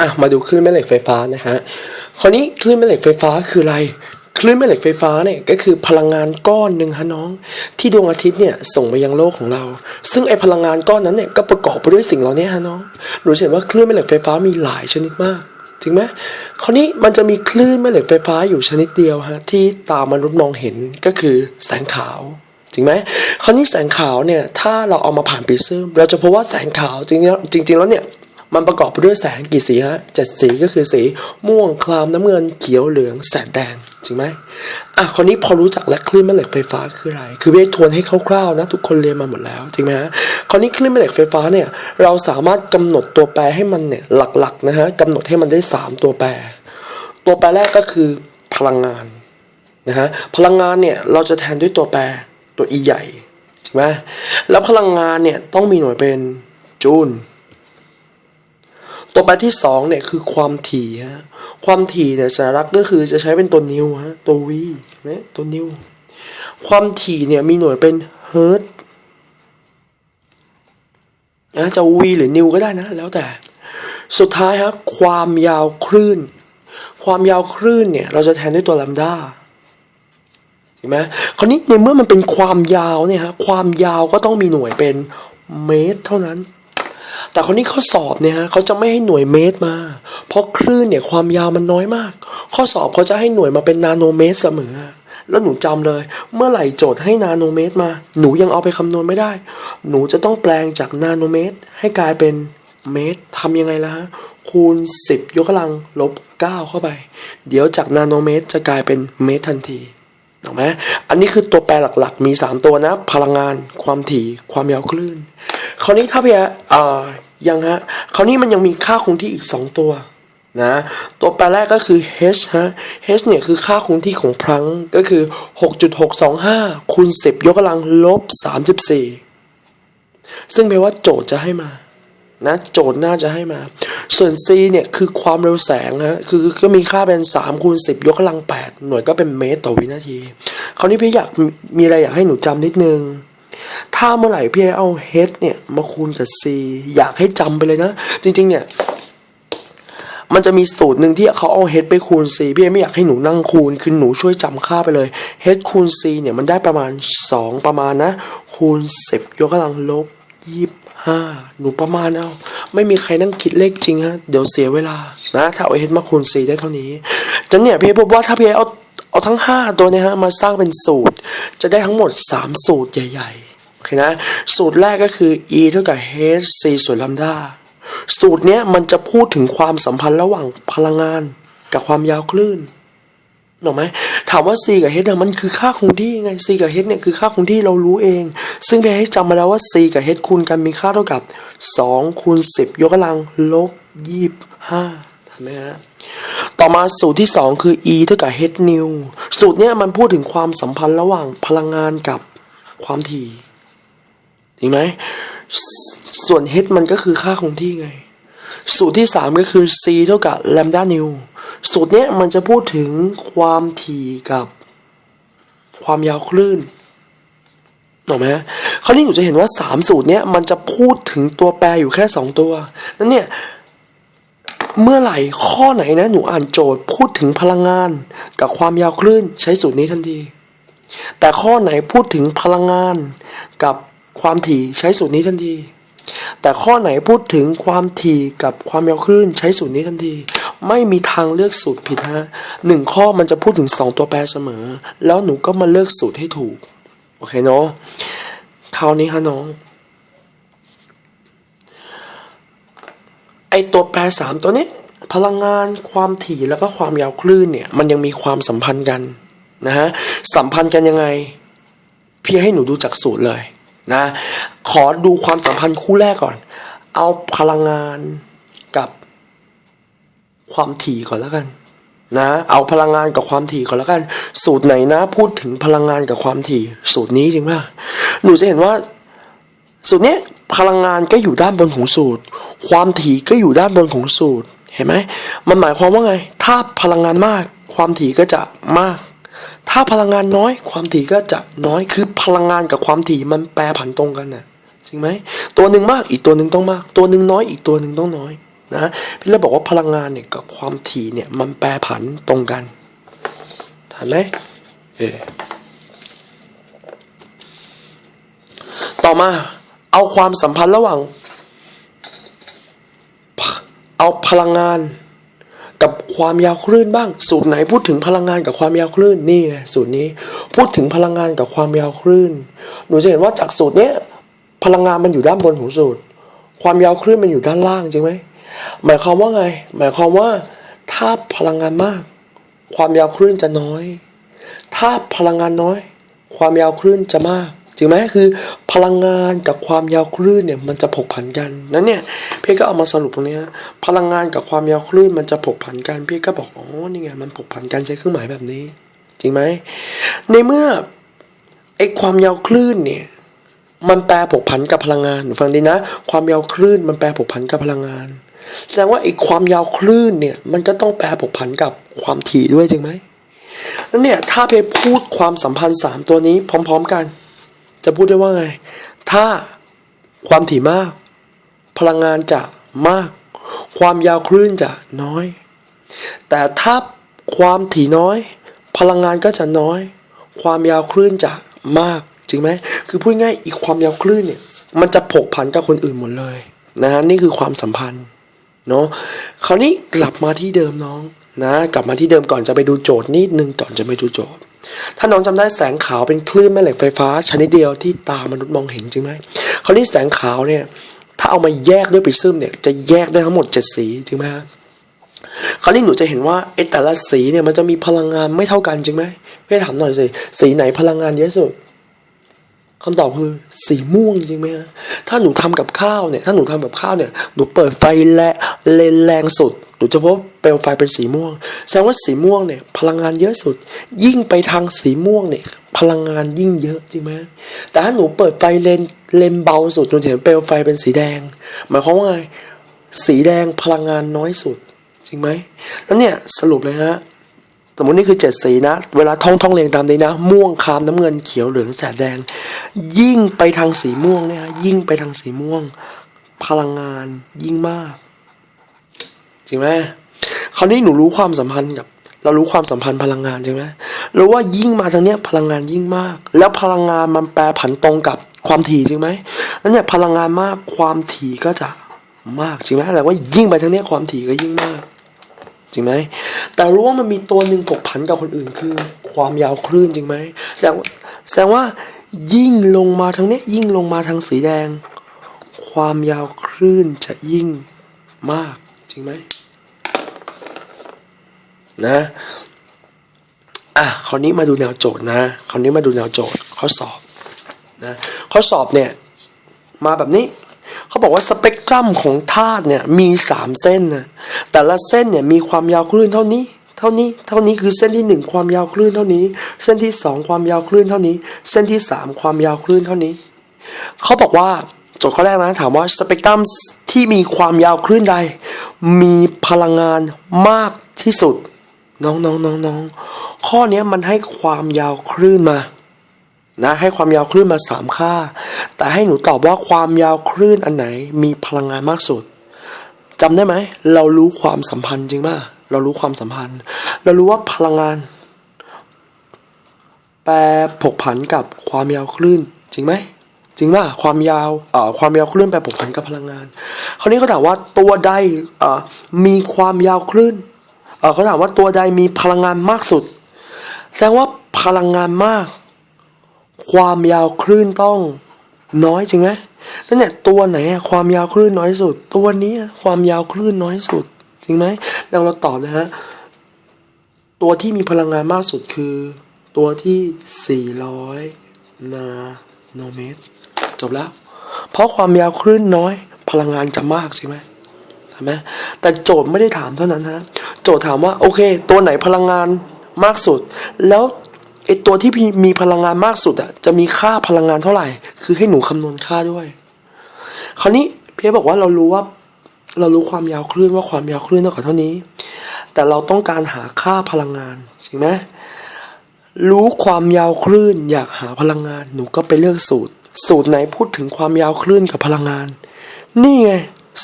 อะมาดูคลื่นแม่เหล็กไฟฟ้านะฮะคราวนี้คลื่นแม่เหล็กไฟฟ้าคืออะไร คลื่นแม่เหล็กไฟฟ้าเนี่ยก็คือพลังงานก้อนหนึ่งฮะน้อง ที่ดวงอาทิตย์เนี่ยส่งไปยังโลกของเรา ซึ่งไอพลังงานก้อนนั้นเนี่ยก็ประกอบไปด้วยสิ่งเหล่านี้ฮะน้องหนูเห็นว่าคลื่นแม่เหล็กไฟฟ้ามีหลายชนิดมากจริงไหมคราวนี้มันจะมีคลื่นแม่เหล็กไฟฟ้าอยู่ชนิดเดียวฮะที่ตามนุษย์มองเห็นก็คือแสงขาวจริงไหมคราวนี้แสงขาวเนี่ยถ้าเราเอามาผ่านปีซึมเราจะพบว่าแสงขาวจริงๆจริง ๆ แล้วเนี่ย มันประกอบไปด้วยแสงกี่สีฮะเจ็ดสีก็คือสีม่วงครามน้ำเงินเขียวเหลืองแสดแดงจริงไหมอะคนนี้พอรู้จักแล้วคลื่นแม่เหล็กไฟฟ้าคืออะไร คือไม่ได้ทวนให้คร่าวๆนะ ทุกคนเรียนมาหมดแล้วจริงไหมฮะคราวนี้คลื่นแม่เหล็กไฟฟ้าเนี่ยเราสามารถกำหนดตัวแปรให้มันเนี่ยหลักๆนะฮะกำหนดให้มันได้สามตัวแปร ตัวแปรแรกก็คือพลังงานนะฮะพลังงานเนี่ยเราจะแทนด้วยตัวแปรตัว E ใหญ่ใช่ไหมแล้วพลังงานเนี่ยต้องมีหน่วยเป็นจูล ตัวแปรที่สองเนี่ยคือความถี่ฮะความถี่เนี่ยสัญลักษณ์ก็คือจะใช้เป็นตัวนิวฮะตัว V นะตัวนิวความถี่เนี่ยมีหน่วยเป็นเฮิร์ตนะจะ V หรือนิวก็ได้นะ แล้วแต่ สุดท้ายฮะความยาวคลื่น ความยาวคลื่นเนี่ยเราจะแทนด้วยตัวลัมดาเห็นไหมคราวนี้ในเมื่อมันเป็นความยาวเนี่ยฮะความยาวก็ต้องมีหน่วยเป็นเมตร เท่านั้น แต่คนนี้ข้อสอบเนี่ยฮะเขาจะไม่ให้หน่วยเมตรมา เพราะคลื่นเนี่ยความยาวมันน้อยมาก ข้อสอบเขาจะให้หน่วยมาเป็นนาโนเมตรเสมอ แล้วหนูจำเลย เมื่อไหร่โจทย์ให้นาโนเมตรมา หนูยังเอาไปคำนวณไม่ได้ หนูจะต้องแปลงจากนาโนเมตร ให้กลายเป็นเมตรทำยังไงล่ะฮะคูณ 10 ยกกำลังลบ 9 เข้าไป เดี๋ยวจากนาโนเมตรจะกลายเป็นเมตรทันทีถูกไหมอันนี้คือตัวแปรหลักๆ มี 3 ตัวนะ พลังงาน ความถี่ ความยาวคลื่น คราวนี้ถ้าพี่อ่า ยังฮะคราวนี้มันยังมีค่าคงที่อีก 2 ตัวนะตัวแปรแรกก็คือ h ฮะ h เนี่ยคือค่าคงที่ของพลังก็คือ 6.625 คูณ 10 ยกกำลังลบ 34 ซึ่งแปลว่าโจทย์จะให้มานะโจทย์น่าจะให้มา ส่วน c เนี่ยคือความเร็วแสงฮะคือก็มีค่าเป็น 3 คูณ 10 ยกกำลัง 8 หน่วยก็เป็นเมตรต่อวินาที คราวนี้พี่อยากมีอะไรอยากให้หนูจำนิดนึง ถ้าเมื่อไหร่พี่เอา h เนี่ยมาคูณกับ c อยากให้จำไปเลยนะ จริง ๆ เนี่ย มันจะมีสูตรหนึ่งที่เขาเอา h ไปคูณ c พี่ไม่อยากให้หนูนั่งคูณ คือหนูช่วยจำค่าไปเลย h คูณ c เนี่ยมันได้ประมาณ 2 ประมาณนะ คูณ 10 ยกกำลังลบ20ห้าหนูประมาณเอาไม่มีใครนั่งคิดเลขจริงฮะ เดี๋ยวเสียเวลานะ ถ้าเอาเฮดมาคูณสี่ได้เท่านี้ดันเนี่ยพี่พบว่าถ้าพี่เอาเอาทั้งห้าตัวเนี่ยฮะ มาสร้างเป็นสูตร จะได้ทั้งหมดสามสูตรใหญ่ ๆ นะสูตรแรกก็คือ e เท่ากับ h c ส่วนลัมดาสูตรเนี้ยมันจะพูดถึงความสัมพันธ์ระหว่างพลังงานกับความยาวคลื่นถูกไหมถามว่า c กับ h เนี่ยมันคือค่าคงที่ไง c กับ h เนี่ยคือค่าคงที่เรารู้เอง ซึ่งพี่ให้จำมาแล้วว่า c กับ h คูณกันมีค่าเท่ากับ2คูณ10 ยกกำลังลบ25ทำไหมฮะต่อมาสูตรที่ 2 คือ e เท่ากับ h new สูตรเนี้ยมันพูดถึงความสัมพันธ์ระหว่างพลังงานกับความถี่ จริงไหมส่วน h มันก็คือค่าคงที่ไง สูตรที่ 3 ก็คือ c เท่ากับ lambda new สูตรเนี้ยมันจะพูดถึงความถี่กับความยาวคลื่นถูกไหมคราวนี้หนูจะเห็นว่า 3 สูตรเนี้ยมันจะพูดถึงตัวแปรอยู่แค่ 2 ตัวนั่นเนี่ยเมื่อไหร่ข้อไหนนะหนูอ่านโจทย์พูดถึงพลังงาน กับความยาวคลื่นใช้สูตรนี้ทันที แต่ข้อไหนพูดถึงพลังงานกับ ความถี่ใช้สูตรนี้ทันที แต่ข้อไหนพูดถึงความถี่กับความยาวคลื่นใช้สูตรนี้ทันที ไม่มีทางเลือกสูตรผิดฮะหนึ่งข้อมันจะพูดถึงสองตัวแปรเสมอ แล้วหนูก็มาเลือกสูตรให้ถูก โอเคเนาะคราวนี้ฮะน้องไอตัวแปรสามตัวนี้พลังงานความถี่แล้วก็ความยาวคลื่นเนี่ย มันยังมีความสัมพันธ์กันนะฮะสัมพันธ์กันยังไง พี่ให้หนูดูจากสูตรเลย นะ ขอดูความสัมพันธ์คู่แรกก่อน เอาพลังงานกับความถี่ก่อนแล้วกันนะ เอาพลังงานกับความถี่ก่อนแล้วกัน สูตรไหนนะ พูดถึงพลังงานกับความถี่ สูตรนี้จริงป่ะหนูจะเห็นว่า สูตรเนี้ยพลังงานก็อยู่ด้านบนของสูตร ความถี่ก็อยู่ด้านบนของสูตร เห็นไหม มันหมายความว่าไง ถ้าพลังงานมาก ความถี่ก็จะมาก ถ้าพลังงานน้อยความถี่ก็จะน้อยคือพลังงานกับความถี่มันแปรผันตรงกันน่ะจริงไหมตัวหนึ่งมากอีกตัวหนึ่งต้องมาก ตัวหนึ่งน้อยอีกตัวหนึ่งต้องน้อยนะพี่เลยบอกว่าพลังงานเนี่ยกับความถี่เนี่ยมันแปรผันตรงกันทันไหมเออต่อมาเอาความสัมพันธ์ระหว่าง เอาพลังงาน กับความยาวคลื่นบ้าง สูตรไหนพูดถึงพลังงานกับความยาวคลื่นนี่ไงสูตรนี้พูดถึงพลังงานกับความยาวคลื่น หนูจะเห็นว่าจากสูตรเนี้ยพลังงานมันอยู่ด้านบนของสูตร ความยาวคลื่นมันอยู่ด้านล่างจริงไหมหมายความว่าไง หมายความว่าถ้าพลังงานมาก ความยาวคลื่นจะน้อย ถ้าพลังงานน้อย ความยาวคลื่นจะมาก จริงไหมคือพลังงานกับความยาวคลื่นเนี่ยมันจะผกผันกันนั้นเนี่ยพี่ก็เอามาสรุปตรงนี้พลังงานกับความยาวคลื่นมันจะผกผันกันพี่ก็บอกอ๋อนี่ไงมันผกผันกันใช้เครื่องหมายแบบนี้ จริงไหมในเมื่อไอ้ความยาวคลื่นเนี่ยมันแปรผกผันกับพลังงานฟังดีนะ ความยาวคลื่นมันแปรผกผันกับพลังงาน แสดงว่าไอ้ความยาวคลื่นเนี่ยมันก็ต้องแปรผกผันกับความถี่ด้วยจริงไหมนั่นเนี่ยถ้าเพพูดความสัมพันธ์สามตัวนี้พร้อม ๆ กัน จะพูดได้ว่าไง ถ้าความถี่มาก พลังงานจะมาก ความยาวคลื่นจะน้อย แต่ถ้าความถี่น้อย พลังงานก็จะน้อย ความยาวคลื่นจะมากจริงไหมคือพูดง่ายอีกความยาวคลื่นเนี่ย มันจะผกผันกับคนอื่นหมดเลยนะฮะนี่คือความสัมพันธ์เนาะคราวนี้กลับมาที่เดิมน้องนะ กลับมาที่เดิมก่อนจะไปดูโจทย์นิดนึงก่อนจะไปดูโจทย์ ถ้าน้องจำได้แสงขาวเป็นคลื่นแม่เหล็กไฟฟ้า ชนิดเดียวที่ตามนุษย์มองเห็นจริงไหมคราวนี้แสงขาวเนี่ยถ้าเอามาแยกด้วยปริซึมเนี่ยจะแยกได้ทั้งหมดเจ็ดสีจริงไหมฮะคราวนี้หนูจะเห็นว่าไอ้แต่ละสีเนี่ยมันจะมีพลังงานไม่เท่ากันจริงไหมพี่ถามหน่อยสิสีไหนพลังงานเยอะสุดคำตอบคือสีม่วงจริงไหมฮะถ้าหนูทำกับข้าวเนี่ยถ้าหนูทำกับข้าวเนี่ยหนูเปิดไฟแรงเลนแรงสุด หนูจะพบเปลวไฟเป็นสีม่วง แสดงว่าสีม่วงเนี่ยพลังงานเยอะสุด ยิ่งไปทางสีม่วงเนี่ยพลังงานยิ่งเยอะจริงไหมแต่ถ้าหนูเปิดไฟเลนเลนเบาสุดจนเห็นเปลวไฟเป็นสีแดง หมายความว่าไงสีแดงพลังงานน้อยสุด จริงไหมแล้วเนี่ยสรุปเลยฮะสมมตินี่คือเจ็ดสีนะ เวลาท่องท่องเรียงตามนี้นะ ม่วงคามน้ำเงินเขียวเหลืองแสดแดง ยิ่งไปทางสีม่วงเนี่ยฮะยิ่งไปทางสีม่วง พลังงานยิ่งมาก จริงไหมคราวนี้หนูรู้ความสัมพันธ์กับ เรารู้ความสัมพันธ์พลังงานใช่ไหมรู้ว่ายิ่งมาทางเนี้ยพลังงานยิ่งมาก แล้วพลังงานมันแปรผันตรงกับความถี่จริงไหมนั่นเนี่ยพลังงานมากความถี่ก็จะมากจริงไหมแต่ว่ายิ่งไปทางเนี้ยความถี่ก็ยิ่งมาก จริงไหมแต่รู้ว่ามันมีตัวหนึ่งผกผันกับคนอื่นคือ ความยาวคลื่นจริงไหมแสดงว่าแสดงว่ายิ่งลงมาทางเนี้ยยิ่งลงมาทางสีแดง ความยาวคลื่นจะยิ่งมากจริงไหม นะอะคราวนี้มาดูแนวโจทย์นะคราวนี้มาดูแนวโจทย์ข้อสอบนะข้อสอบเนี่ยมาแบบนี้เขาบอกว่าสเปกตรัมของธาตุเนี่ยมีสามเส้นนะแต่ละเส้นเนี่ยมีความยาวคลื่นเท่านี้เท่านี้เท่านี้คือเส้นที่หนึ่งความยาวคลื่นเท่านี้ เส้นที่สองความยาวคลื่นเท่านี้ เส้นที่สามความยาวคลื่นเท่านี้เขาบอกว่าโจทย์ข้อแรกนะถามว่าสเปกตรัมที่มีความยาวคลื่นใด มีพลังงานมากที่สุด น้องน้องน้องน้องข้อนี้มันให้ความยาวคลื่นมา นะ ให้ความยาวคลื่นมาสามค่า แต่ให้หนูตอบว่าความยาวคลื่นอันไหนมีพลังงานมากสุดจำได้ไหม เรารู้ความสัมพันธ์จริงป่ะเรารู้ความสัมพันธ์ เรารู้ว่าพลังงาน แปรผกผันกับความยาวคลื่น จริงไหมจริงป่ะความยาวเอ่อความยาวคลื่นแปรผกผันกับพลังงาน คราวนี้เขาถามว่าตัวใดเอ่อมีความยาวคลื่น เขาถามว่าตัวใดมีพลังงานมากสุด แสดงว่าพลังงานมาก ความยาวคลื่นต้องน้อยจริงไหมนั่นเนี่ยตัวไหนความยาวคลื่นน้อยสุด ตัวนี้ความยาวคลื่นน้อยสุด จริงไหมแล้วเราตอบนะฮะตัวที่มีพลังงานมากสุดคือ ตัวที่ 400 นาโนเมตร จบแล้ว เพราะความยาวคลื่นน้อย พลังงานจะมากใช่ไหม ช่ไหมแต่โจทย์ไม่ได้ถามเท่านั้นฮะโจทย์ถามว่าโอเค ตัวไหนพลังงานมากสุด แล้วไอตัวที่มีพลังงานมากสุดอะจะมีค่าพลังงานเท่าไหร่ คือให้หนูคำนวณค่าด้วย คราวนี้เพี่บอกว่าเรารู้ว่า เรารู้ความยาวคลื่นว่าความยาวคลื่นเท่ากับเท่านี้ แต่เราต้องการหาค่าพลังงานจริงไหมรู้ความยาวคลื่นอยากหาพลังงาน หนูก็ไปเลือกสูตร สูตรไหนพูดถึงความยาวคลื่นกับพลังงาน นี่ไง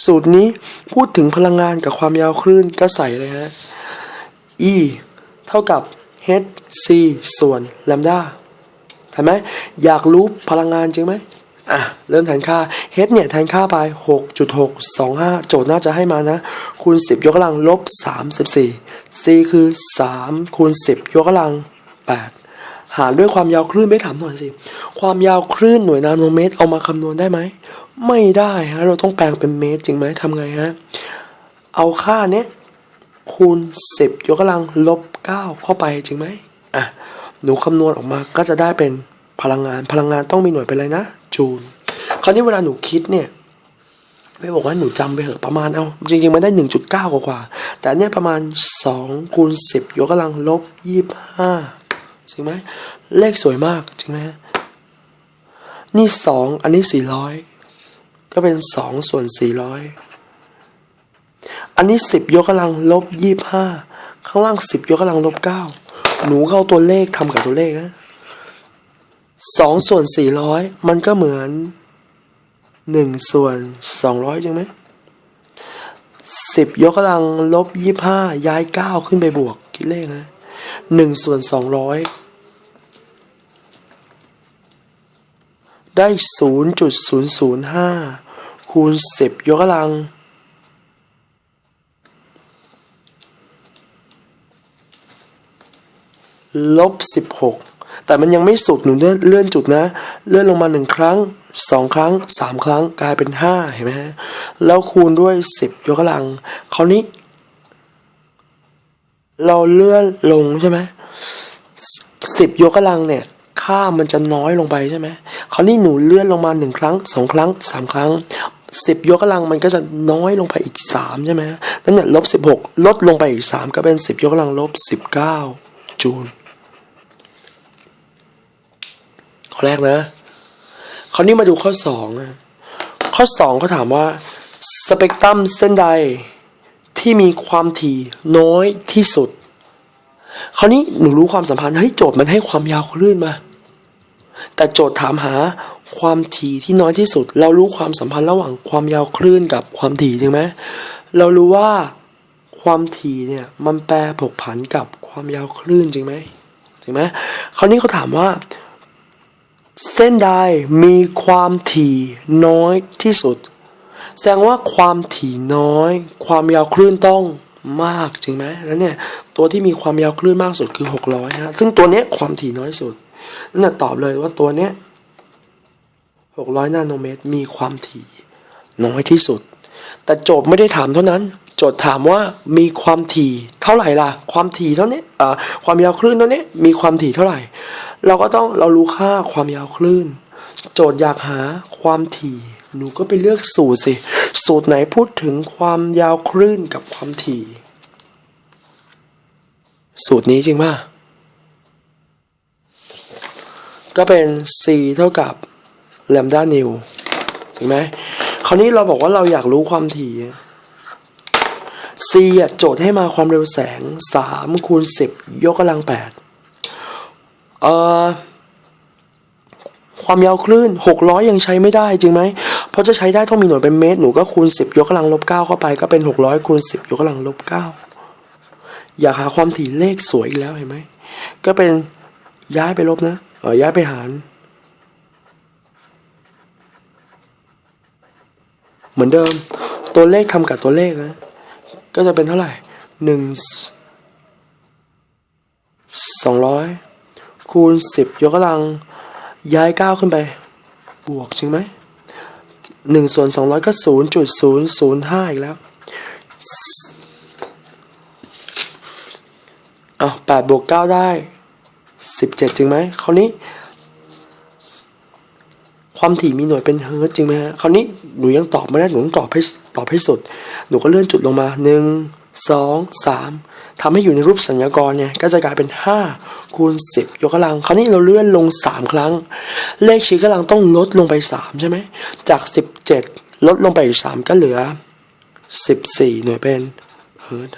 สูตรนี้พูดถึงพลังงานกับความยาวคลื่นก็ใส่เลยฮะ E เท่ากับ h c ส่วน lambda เห็นไหมอยากรู้พลังงานจริงไหมอะ เริ่มแทนค่า h เนี่ยแทนค่าไป 6.625 โจทย์น่าจะให้มานะ คูณ 10 ยกกำลังลบ 34 c คือ 3 คูณ 10 ยกกำลัง 8 หารด้วยความยาวคลื่นไม่ถามหน่อยสิ ความยาวคลื่นหน่วยนาโนเมตรเอามาคำนวณได้ไหม ไม่ได้ฮะ เราต้องแปลงเป็นเมตรจริงไหมทำไงฮะ เอาค่าเนี้ยคูณ 10 ยกกำลังลบ 9 เข้าไปจริงไหมอะ หนูคำนวณออกมาก็จะได้เป็นพลังงาน พลังงานต้องมีหน่วยเป็นอะไรนะ จูล คราวนี้เวลาหนูคิดเนี่ยไม่บอกว่าหนูจำไปเหอะประมาณเอาจริงๆมันได้ 1.9 กว่ากว่า แต่เนี่ยประมาณ2คูณ10 ยกกำลังลบ 25 จริงไหมเลขสวยมากจริงไหมนี่2อันนี้400ก็เป็น2ส่วน400อันนี้10ยกกำลังลบ25ข้างล่าง10ยกกำลังลบ9หนูเข้าตัวเลขทำกับตัวเลขนะสองส่วนสี่ร้อยมันก็เหมือนหนึ่งส่วนสองร้อยจริงไหมสิบยกกำลังลบยี่ห้าย้ายเก้าขึ้นไปบวกคิดเลขนะ หนึ่งส่วนสองร้อยได้ศูนย์จุดศูนย์ศูนย์ห้าคูณสิบยกกำลังลบสิบหกแต่มันยังไม่สุดหนูเลื่อนเลื่อนจุดนะ เลื่อนลงมาหนึ่งครั้งสองครั้งสามครั้งกลายเป็นห้าเห็นไหมฮะแล้วคูณด้วยสิบยกกำลังคราวนี้ เราเลื่อนลงใช่ไหมสิบยกกำลังเนี่ย ค่ามันจะน้อยลงไปใช่ไหมคราวนี้หนูเลื่อนลงมาหนึ่งครั้งสองครั้งสามครั้งสิบยกกำลังมันก็จะน้อยลงไปอีกสามใช่ไหมนั่นเนี่ยลบสิบหกลดลงไปอีกสามก็เป็นสิบยกกำลังลบสิบเก้าจูลข้อแรกนะคราวนี้มาดูข้อสองนะข้อสองเขาถามว่า สเปกตรัมเส้นใด ที่มีความถี่น้อยที่สุด คราวนี้หนูรู้ความสัมพันธ์เฮ้ยโจทย์มันให้ความยาวคลื่นมา แต่โจทย์ถามหาความถี่ที่น้อยที่สุด เรารู้ความสัมพันธ์ระหว่างความยาวคลื่นกับความถี่จริงไหมเรารู้ว่าความถี่เนี่ยมันแปรผกผันกับความยาวคลื่นจริงไหมจริงไหมคราวนี้เขาถามว่า เส้นใดมีความถี่น้อยที่สุด แสดงว่าความถี่น้อย ความยาวคลื่นต้องมากจริงไหมแล้วเนี่ยตัวที่มีความยาวคลื่นมากสุดคือ 600ฮะซึ่งตัวเนี้ยความถี่น้อยสุดนั่นนะตอบเลยว่าตัวเนี้ย600 นาโนเมตร มีความถี่น้อยที่สุด แต่โจทย์ไม่ได้ถามเท่านั้น โจทย์ถามว่ามีความถี่เท่าไหร่ล่ะ ความถี่เท่านี้อ่าความยาวคลื่นเท่านี้มีความถี่เท่าไหร่ เราก็ต้องเรารู้ค่าความยาวคลื่น โจทย์อยากหาความถี่ หนูก็ไปเลือกสูตรสิ สูตรไหนพูดถึงความยาวคลื่นกับความถี่ สูตรนี้จริงป่ะ ก็เป็น c เท่ากับ lambda new ถูกไหมคราวนี้เราบอกว่าเราอยากรู้ความถี่ c อะโจทย์ให้มาความเร็วแสง 3 คูณ 10 ยกกำลัง 8 เอ่อความยาวคลื่น 600 ยังใช้ไม่ได้จริงไหม เพราะจะใช้ได้ต้องมีหน่วยเป็นเมตรหนูก็คูณ 10 ยกกำลังลบ9เข้าไปก็เป็น 600คูณ10 ยกกำลังลบ9อยากหาความถี่เลขสวยอีกแล้วเห็นไหมก็เป็นย้ายไปลบนะเออย้ายไปหาร เหมือนเดิมตัวเลขทำกับตัวเลขนะก็จะเป็นเท่าไหร่หนึ่งสองร้อยคูณสิบยกกำลังย้ายเก้าขึ้นไป บวกจริงไหม หนึ่งส่วนสองร้อยก็ศูนย์จุดศูนย์ศูนย์ห้าอีกแล้วอาแปดบวกเก้าได้สิบเจ็ดจริงไหมคราวนี้ ความถี่มีหน่วยเป็นเฮิร์ตจริงไหมฮะคราวนี้หนูยังตอบไม่ได้หนูต้องตอบให้ตอบให้สุด หนูก็เลื่อนจุดลงมาหนึ่งสองสาม ทำให้อยู่ในรูปสัญญากรเนี่ยก็จะกลายเป็น 5 คูณ 10 ยกกำลัง คราวนี้เราเลื่อนลง 3 ครั้ง เลขชี้กำลังต้องลดลงไป3ใช่ไหมจาก 17 ลดลงไปอีก3ก็เหลือ 14 หน่วยเป็นเฮิร์